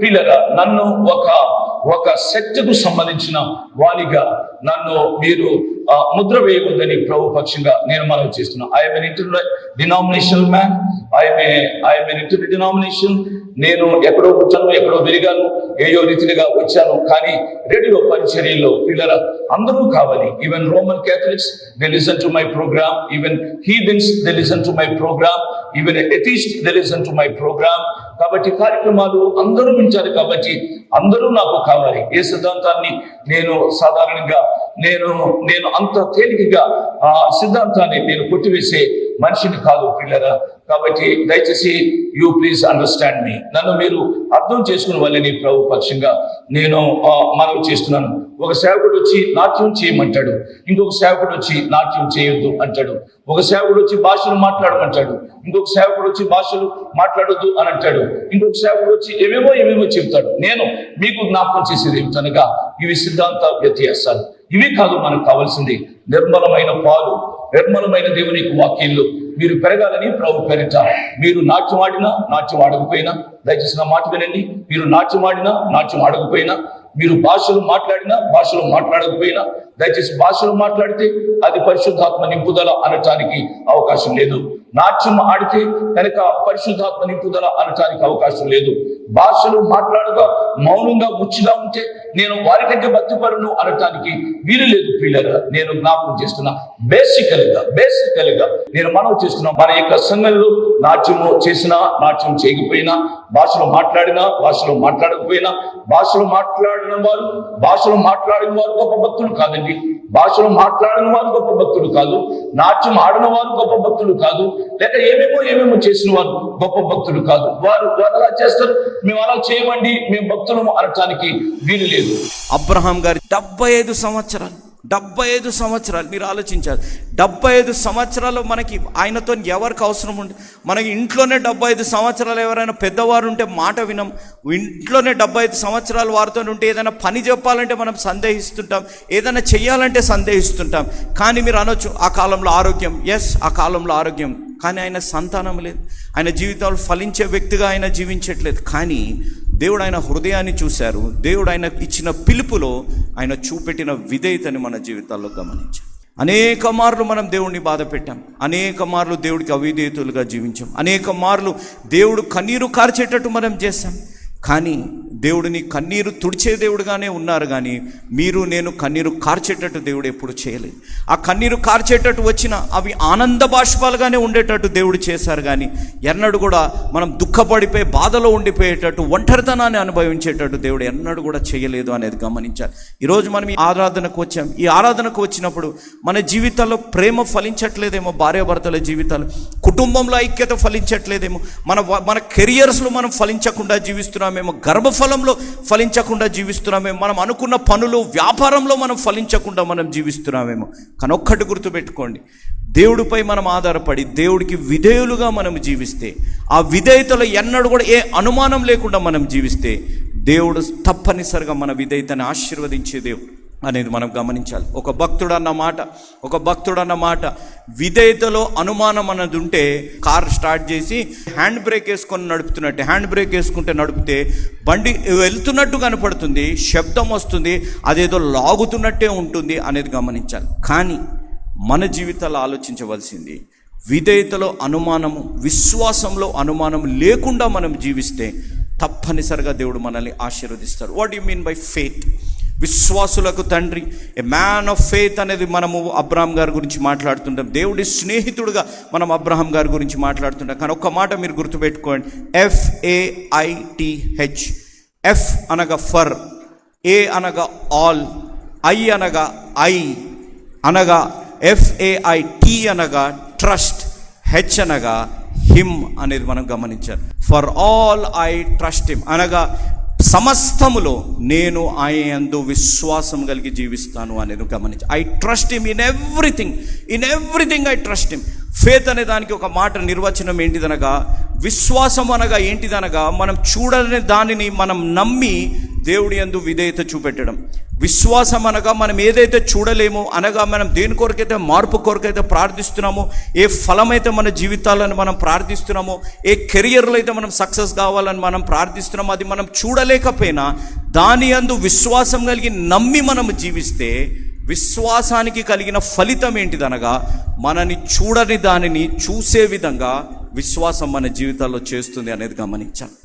పిల్లల నన్ను ఒక ఒక శక్తికు సంబంధించిన వాణిగా నన్ను మీరు ఆ, ముద్ర వేయవద్దని ప్రభు పక్షంగా నేను మనం చేస్తున్నాను I'm an inter denomination man I'm I'm an denomination నేను ఎక్కడో కూర్చాను ఎక్కడో పెరిగాను ఏయో రీతిగా వచ్చాను. కానీ రేడియో పరిచర్యల్లో పిల్లల అందరూ కావాలి. Even Roman Catholics they listen to my programme even heathens they listen to my programme even atheist they listen to my programme కాబట్టి కార్యక్రమాలు అందరూ ఉంచారు కాబట్టి అందరూ నాకు కావాలి. ఏ సిద్ధాంతాన్ని నేను సాధారణంగా నేను నేను అంత తేలికగా ఆ సిద్ధాంతాన్ని నేను కొట్టివేసే మనిషిని కాదు పిల్లరా. కాబట్టి దయచేసి యూ ప్లీజ్ అండర్స్టాండ్ మీ. నన్ను మీరు అర్థం చేసుకుని వాళ్ళని ప్రభు పక్షంగా నేను మనవి చేస్తున్నాను. ఒక సేవకుడు వచ్చి నాట్యం చేయమంటాడు. ఇంకొక సేవకుడు వచ్చి నాట్యం చేయొద్దు అంటాడు. ఒక సేవకుడు వచ్చి భాషలు మాట్లాడమంటాడు. ఇంకొక సేవకుడు వచ్చి భాషలు మాట్లాడొద్దు అని అంటాడు. ఇంకొక సేవకుడు వచ్చి ఏమేమో ఏమేమో చెబుతాడు నేను మీకు జ్ఞాపకం చేసేది ఏమిటనగా ఇవి సిద్ధాంత వ్యత్యాసాలు. ఇవి కాదు మనకు కావాల్సింది. నిర్మలమైన పాలు నిర్మలమైన దేవుని వాక్యంలో మీరు పెరగాలని ప్రభు పేరిట. మీరు నాట్యం ఆడినా నాట్యం ఆడకపోయినా దయచేసి నా మాట వినండి. మీరు నాట్యం ఆడినా నాట్యం ఆడకపోయినా మీరు భాషలు మాట్లాడినా భాషలు మాట్లాడకపోయినా దయచేసి భాషలు మాట్లాడితే అది పరిశుద్ధాత్మ నింపుదల అనటానికి అవకాశం లేదు. నాట్యం ఆడితే కనుక పరిశుద్ధాత్మ నింపుదల అనటానికి అవకాశం లేదు. భాషలు మాట్లాడగా మౌనంగా ముచ్చిగా ఉంటే నేను వారికంటే భక్తిపరును అనటానికి వీలు లేదు పిల్లగా నేను జ్ఞాపకం చేస్తున్నా బేసికల్గా బేసికల్గా నేను మనం చేస్తున్నా మన యొక్క సంఘంలో నాట్యము చేసినా నాట్యం చేయకపోయినా భాషలో మాట్లాడినా భాషలో మాట్లాడకపోయినా భాషలో మాట్లాడిన వారు భాషలో మాట్లాడిన వారు గొప్ప భక్తులు కాదండి. భాషలో మాట్లాడిన వారు గొప్ప భక్తులు కాదు. నాట్యం ఆడిన వారు గొప్ప భక్తులు కాదు. లేక ఏమేమో ఏమేమో చేసిన వారు గొప్ప భక్తులు కాదు. వారు వారు అలా చేస్తారు. మేము అలా చేయమండి. మేము భక్తులము అనటానికి వీలు లేదు. అబ్రహాం గారి డెబ్బై ఐదు సంవత్సరాలు డెబ్బై ఐదు సంవత్సరాలు మీరు ఆలోచించాలి. డెబ్బై ఐదు సంవత్సరాలు మనకి ఆయనతో ఎవరికి అవసరం ఉండే మనకి ఇంట్లోనే డెబ్బై ఐదు సంవత్సరాలు ఎవరైనా పెద్దవారు ఉంటే మాట వినం. ఇంట్లోనే డెబ్బై ఐదు సంవత్సరాలు వారితో ఉంటే ఏదైనా పని చెప్పాలంటే మనం సందేహిస్తుంటాం. ఏదైనా చేయాలంటే సందేహిస్తుంటాం. కానీ మీరు అనొచ్చు ఆ కాలంలో ఆరోగ్యం. ఎస్ ఆ కాలంలో ఆరోగ్యం. కానీ ఆయన సంతానం లేదు. ఆయన జీవితంలో ఫలించే వ్యక్తిగా ఆయన జీవించట్లేదు. కానీ దేవుడు ఆయన హృదయాన్ని చూశారు. దేవుడు ఆయన ఇచ్చిన పిలుపులో ఆయన చూపెట్టిన విధేయతని మన జీవితాల్లో గమనించాం. అనేక మార్లు మనం దేవుడిని బాధ పెట్టాం. అనేక మార్లు దేవుడికి అవిధేయతులుగా జీవించాం. అనేక మార్లు దేవుడు కన్నీరు కార్చేటట్టు మనం చేశాం. కానీ దేవుడిని కన్నీరు తుడిచే దేవుడుగానే ఉన్నారు కానీ మీరు నేను కన్నీరు కార్చేటట్టు దేవుడు ఎప్పుడు చేయలేదు. ఆ కన్నీరు కార్చేటట్టు వచ్చిన అవి ఆనంద బాష్పాలుగానే ఉండేటట్టు దేవుడు చేశారు కానీ ఎన్నడూ కూడా మనం దుఃఖపడిపోయి బాధలో ఉండిపోయేటట్టు ఒంటరితనాన్ని అనుభవించేటట్టు దేవుడు ఎన్నడూ కూడా చేయలేదు అనేది గమనించాలి. ఈరోజు మనం ఈ ఆరాధనకు వచ్చాం. ఈ ఆరాధనకు వచ్చినప్పుడు మన జీవితాల్లో ప్రేమ ఫలించట్లేదేమో భార్యాభర్తల జీవితాలు. కుటుంబంలో ఐక్యత ఫలించట్లేదేమో. మన మన కెరియర్స్లో మనం ఫలించకుండా జీవిస్తున్నాం. జీవిస్తున్నామేమో గర్భఫలంలో ఫలించకుండా జీవిస్తున్నామేమో. మనం అనుకున్న పనులు వ్యాపారంలో మనం ఫలించకుండా మనం జీవిస్తున్నామేమో. కానీ ఒక్కటి గుర్తుపెట్టుకోండి. దేవుడిపై మనం ఆధారపడి దేవుడికి విధేయులుగా మనం జీవిస్తే ఆ విధేయతలో ఎన్నడూ కూడా ఏ అనుమానం లేకుండా మనం జీవిస్తే దేవుడు తప్పనిసరిగా మన విధేయతని ఆశీర్వదించే దేవుడు. అనేది మనం గమనించాలి. ఒక భక్తుడు అన్న మాట ఒక భక్తుడు అన్న మాట విధేయతలో అనుమానం అన్నది ఉంటే కార్ స్టార్ట్ చేసి హ్యాండ్ బ్రేక్ వేసుకొని నడుపుతున్నట్టే హ్యాండ్ బ్రేక్ వేసుకుంటే నడిపితే బండి వెళ్తున్నట్టు కనపడుతుంది శబ్దం వస్తుంది అదేదో లాగుతున్నట్టే ఉంటుంది అనేది గమనించాలి. కానీ మన జీవితాలు ఆలోచించవలసింది విధేయతలో అనుమానము విశ్వాసంలో అనుమానం లేకుండా మనం జీవిస్తే తప్పనిసరిగా దేవుడు మనల్ని ఆశీర్వదిస్తారు. What you mean by faith విశ్వాసులకు తండ్రి. ఏ మ్యాన్ ఆఫ్ ఫెయిత్ అనేది మనము అబ్రహాం గారి గురించి మాట్లాడుతుంటాం. దేవుడి స్నేహితుడుగా మనం అబ్రహాం గారి గురించి మాట్లాడుతుంటాం. కానీ ఒక్క మాట మీరు గుర్తుపెట్టుకోండి. F A I T H F అనగా ఫర్ ఏ అనగా ఆల్ ఐ అనగా ఐ అనగా ఎఫ్ఏఐటి అనగా ట్రస్ట్ హెచ్ అనగా హిమ్ అనేది మనం గమనించాలి. For all I trust him అనగా సమస్తములో నేను ఆయన విశ్వాసం కలిగి జీవిస్తాను అనేది గమనించి. I trust him in everything in everything I trust him faith అనే దానికి ఒక మాట నిర్వచనం ఏంటిదనగా విశ్వాసం అనగా ఏంటిదనగా మనం చూడని దానిని మనం నమ్మి దేవుడి యందు విధేయత చూపెట్టడం. విశ్వాసం అనగా మనం ఏదైతే చూడలేమో అనగా మనం దేని కొరకైతే మార్పు కొరకైతే ప్రార్థిస్తున్నామో ఏ ఫలమైతే మన జీవితాలను మనం ప్రార్థిస్తున్నామో ఏ కెరియర్లో అయితే మనం సక్సెస్ కావాలని మనం ప్రార్థిస్తున్నామో అది మనం చూడలేకపోయినా దాని అందు విశ్వాసం కలిగి నమ్మి మనం జీవిస్తే విశ్వాసానికి కలిగిన ఫలితం ఏంటిదనగా మనని చూడని దానిని చూసే విధంగా విశ్వాసం మన జీవితాల్లో చేస్తుంది అనేది గమనించాలి.